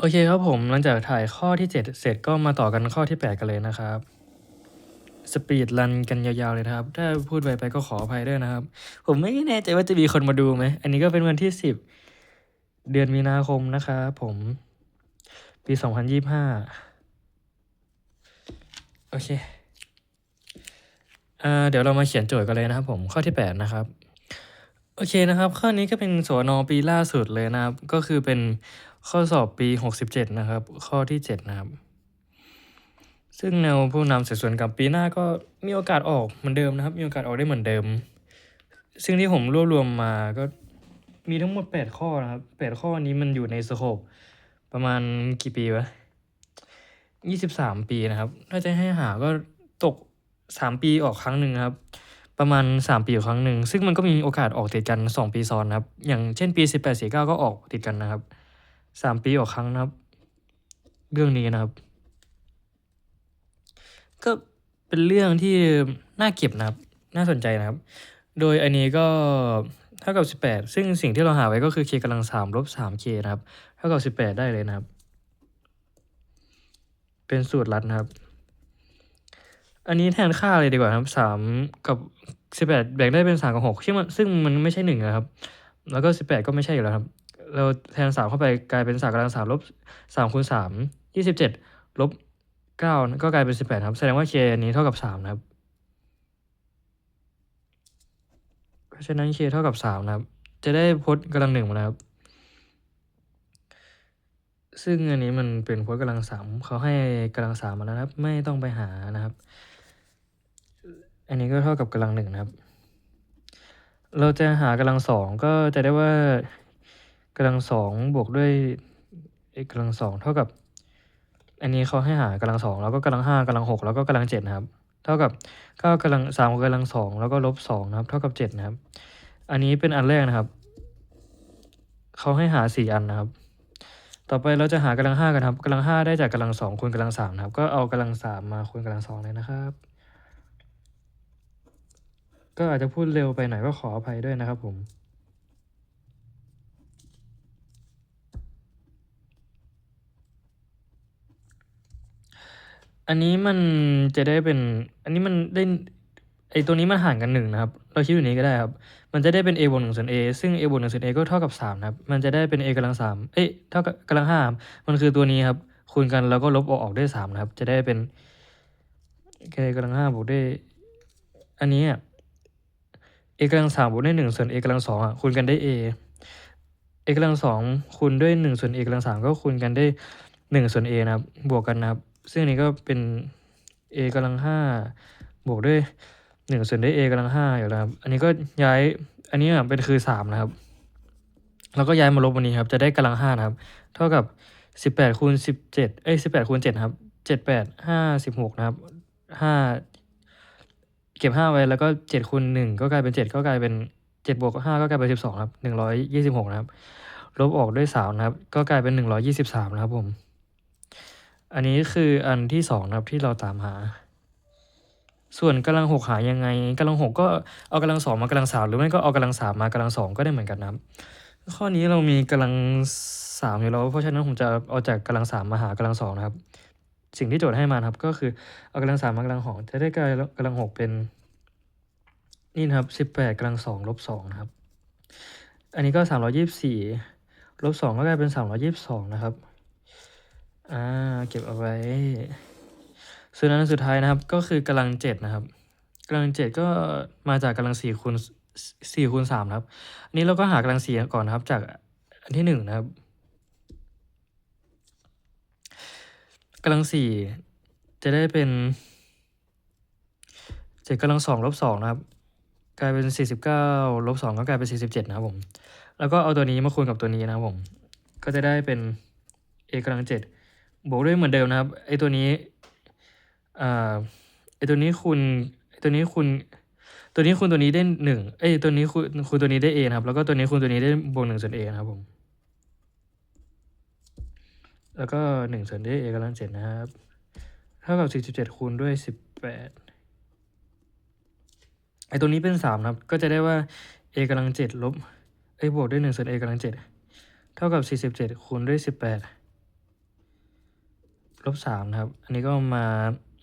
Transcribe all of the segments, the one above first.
โอเคครับผม หลังจากถ่ายข้อที่ 7 เสร็จก็มาต่อกันข้อที่ 8 กันเลยนะครับ สปีดรันกันยาวๆเลยนะครับ ถ้าพูดไปไปก็ขออภัยด้วยนะครับ ผมไม่แน่ใจว่าจะมีคนมาดูไหม อันนี้ก็เป็นวันที่ 10 เดือนมีนาคมนะครับผม ปี 2025 โอเคเอ่อเดี๋ยวเรามาเขียนโจทย์กันเลยนะครับผมข้อที่ 8 นะครับโอเคนะครับ ข้อนี้ก็เป็นสวนอปีล่าสุดเลยนะครับ ก็คือเป็น ข้อสอบปี 67 นะครับ ข้อที่ 7 นะครับ ซึ่งแนวผู้นำสืบสวนกับปีหน้าก็มีโอกาสออกเหมือนเดิมนะครับ มีโอกาสออกได้เหมือนเดิม ซึ่งที่ผมรวบรวมมาก็มีทั้งหมด 8 ข้อนะครับ 8 ข้อนี้มันอยู่ในสโคปประมาณกี่ปีวะ23 ปีนะครับ ถ้าจะให้หาก็ตก 3 ปีออกครั้งหนึ่งครับ ประมาณ 3 ปีออกครั้งหนึ่ง ซึ่งมันก็มีโอกาสออกติดกัน 2 ปีซ้อนนะครับ อย่างเช่นปี 18 49 ก็ออกติดกันนะครับ 3ปีออกครั้งนะครับ เรื่องนี้นะครับ ก็เป็นเรื่องที่น่าเก็บนะครับ น่าสนใจนะครับ โดยอันนี้ก็เท่ากับ 18 ซึ่งสิ่งที่เราหาไว้ก็คือ k กำลัง3ลบ 3k นะครับ เท่ากับ 18 ได้เลยนะครับ เป็นสูตรลัดนะครับ อันนี้แทนค่าเลยดีกว่าครับ 3 กับ 18 แบ่งได้เป็น 3 กับ 6 ซึ่งมันซึ่งมันไม่ใช่1นะครับ แล้วก็ 18 ก็ไม่ใช่อยู่แล้วครับ เราแทน3เข้าไปกลายเป็น3กำลัง3ลบ3คูณ3 27ลบ9ก็กลายเป็น18ครับ แสดงว่า k อันนี้เท่ากับ3นะครับ เพราะฉะนั้น k เท่ากับ3นะครับ จะได้พจน์กำลังหนึ่งมานะครับ ซึ่งอันนี้มันเป็นพจน์กำลังสามเขาให้กำลังสามมาแล้วนะครับ ไม่ต้องไปหานะครับ อันนี้ก็เท่ากับกำลังหนึ่งนะครับ เราจะหากำลังสองก็จะได้ว่า กำลังสองบวกด้วยเอกกำลังสองเท่ากับ อันนี้เขาให้หากำลังสองแล้วก็กำลังห้ากำลังหกแล้วก็กำลังเจ็ดนะครับ เท่ากับเก้ากำลังสามกำลังสองแล้วก็ลบสองนะครับ เท่ากับเจ็ดนะครับ อันนี้เป็นอันแรกนะครับเขาให้หาสี่อันนะครับ ต่อไปเราจะหากำลังห้ากันครับกำลังห้าได้จากกำลังสองคูณกำลังสามนะครับ ก็เอากำลังสามมาคูณกำลังสองเลยนะครับ ก็อาจจะพูดเร็วไปหน่อยก็ขออภัยด้วยนะครับผม อันนี้มันจะได้เป็น อันนี้มันได้ ไอตัวนี้มันห่างกันหนึ่งนะครับ เราคิดอยู่นี้ก็ได้ครับ มันจะได้เป็น a บวกหนึ่งส่วน a ซึ่ง a บวกหนึ่งส่วน a ก็เท่ากับสามนะครับ มันจะได้เป็น a กำลังสามเอ้ย เท่ากับกำลังห้ามันคือตัวนี้ครับ คูณกันแล้วก็ลบออกออกได้สามนะครับ จะได้เป็น a กำลังห้าบวกด้วย อันนี้อะ a กำลังสามบวกด้วยหนึ่งส่วน a กำลังสองอะ คูณกันได้ a a กำลังสองคูณด้วยหนึ่งส่วน a กำลังสามก็คูณกันได้หนึ่งส่วน a นะครับ บวกกันนะครับ ซึ่งนี้ก็เป็น a กำลังห้าบวกด้วยหนึ่งส่วนด้วย a กำลังห้าอยู่แล้วครับ อันนี้ก็ย้าย อันนี้เป็นคือสามนะครับ แล้วก็ย้ายมาลบวันนี้ครับ จะได้กำลังห้านะครับ เท่ากับสิบแปดคูณสิบเจ็ดเอ้ยสิบแปดคูณเจ็ดครับเจ็ดแปดห้าสิบหกนะครับห้าเก็บห้าไว้แล้วก็เจ็ดคูณหนึ่งก็กลายเป็นเจ็ดก็กลายเป็นเจ็ดบวกห้าก็กลายเป็นสิบสองครับหนึ่งร้อยยี่สิบหกนะครับ ลบออกด้วยสามนะครับ ก็กลายเป็นหนึ่งร้อยยี่สิบสามนะครับผม อันนี้คืออันที่สองนะครับที่เราตามหา ส่วนกำลังหกหายังไงกำลังหกก็เอากำลังสองมากำลังสามหรือไม่ก็เอากำลังสามมากำลังสองก็ได้เหมือนกันนะครับ ข้อนี้เรามีกำลังสามอยู่แล้วเพราะฉะนั้นผมจะเอาจากกำลังสามมาหากำลังสองนะครับ สิ่งที่โจทย์ให้มาครับ ก็คือเอากำลังสามมากำลังหกจะได้กำลังหกเป็นนี่นะครับสิบแปดกำลังสองลบสองนะครับ อันนี้ก็สามร้อยี่สิบสี่ลบสองก็กลายเป็นสามร้อยี่สิบสองนะครับ อ่าเก็บเอาไว้ส่วนอันสุดท้ายนะครับก็คือกำลังเจ็ดนะครับกำลังเจ็ดก็มาจากกำลังสี่คูณสี่คูณสามครับ อันนี้เราก็หากำลังสี่ก่อนนะครับ จากอันที่หนึ่งนะครับกำลังสี่จะได้เป็นเจ็ดกำลังสองลบสองนะครับ กลายเป็นสี่สิบเก้าลบสองก็กลายเป็นสี่สิบเจ็ดนะครับผม แล้วก็เอาตัวนี้มาคูณกับตัวนี้นะครับผม ก็จะได้เป็น a กำลังเจ็ด บวกด้วยเหมือนเดิมนะครับไอตัวนี้อ่าไอตัวนี้คูณไอตัวนี้คูณตัวนี้คูณตัวนี้ได้หนึ่งเอ้ตัวนี้คูณคูณตัวนี้ได้ a นะครับ แล้วก็ตัวนี้คูณตัวนี้ได้บวกหนึ่งส่วน a นะครับผมแล้วก็หนึ่งส่วนด้วย a กำลังเจ็ดนะครับ เท่ากับสี่สิบเจ็ดคูณด้วยสิบแปดไอตัวนี้เป็นสามนะครับ ก็จะได้ว่า a กำลังเจ็ดลบเอ้บวกด้วยหนึ่งส่วน a กำลังเจ็ดเท่ากับสี่สิบเจ็ดคูณด้วยสิบแปด ลบสามนะครับ อันนี้ก็มา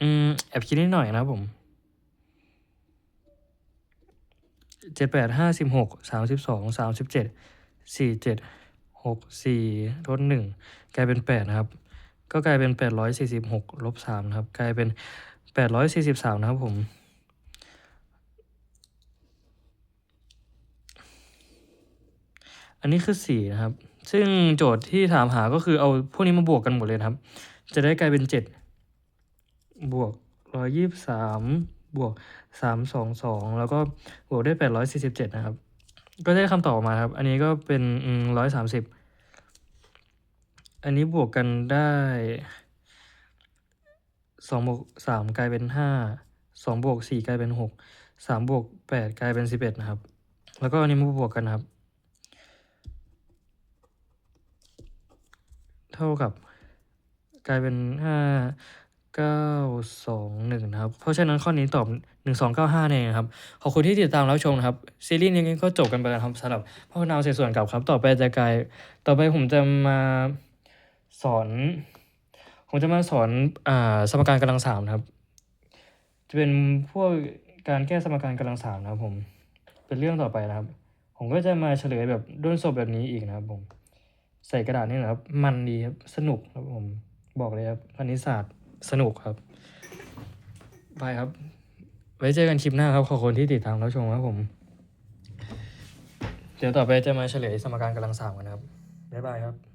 อืมแอบคิดนิดหน่อยนะครับผมเจ็ดแปดห้าสิบหกสามสิบสองสามสิบเจ็ดสี่เจ็ดหกสี่ลดหนึ่งกลายเป็นแปดนะครับ ก็กลายเป็นแปดร้อยสี่สิบหกลบสามนะครับ กลายเป็นแปดร้อยสี่สิบสามนะครับผมอันนี้คือสี่นะครับ ซึ่งโจทย์ที่ถามหาก็คือเอาพวกนี้มาบวกกันหมดเลยครับ จะได้กลายเป็นเจ็ดบวกร้อยยี่สามบวกสามสองสองแล้วก็บวกได้แปดร้อยสี่สิบเจ็ดนะครับ ก็ได้คำตอบมาครับ อันนี้ก็เป็นร้อยสามสิบอันนี้บวกกันได้สองบวกสามกลายเป็นห้าสองบวกสี่กลายเป็นหกสามบวกแปดกลายเป็นสิบเอ็ดนะครับ แล้วก็อันนี้มาบวกกันนะครับ เท่ากับ กลายเป็นห้าเก้าสองหนึ่งนะครับ เพราะฉะนั้นข้อนี้ตอบหนึ่งสองเก้าห้าเองครับ ขอบคุณที่ติดตามรับชมนะครับ ซีรีส์นี้ก็จบกันไปแล้วครับสำหรับพ่อนาวเศษส่วนกับครับ ต่อไปจะกลายต่อไปผมจะมาสอนผมจะมาสอนอ่าสมการกำลังสามนะครับ จะเป็นพวกการแก้สมการกำลังสามนะครับผม เป็นเรื่องต่อไปนะครับ ผมก็จะมาเฉลยแบบด้นศพแบบนี้อีกนะครับผม ใส่กระดาษนี่นะครับ มันดีครับ สนุกครับผม บอกเลยครับคณิตศาสตร์สนุกครับไปครับ ไว้เจอกันคลิปหน้าครับ ขอบคุณที่ติดตามรับชมครับผม เดี๋ยวต่อไปจะมาเฉลยสมการกำลังสามกันนะครับ บ๊ายบายครับ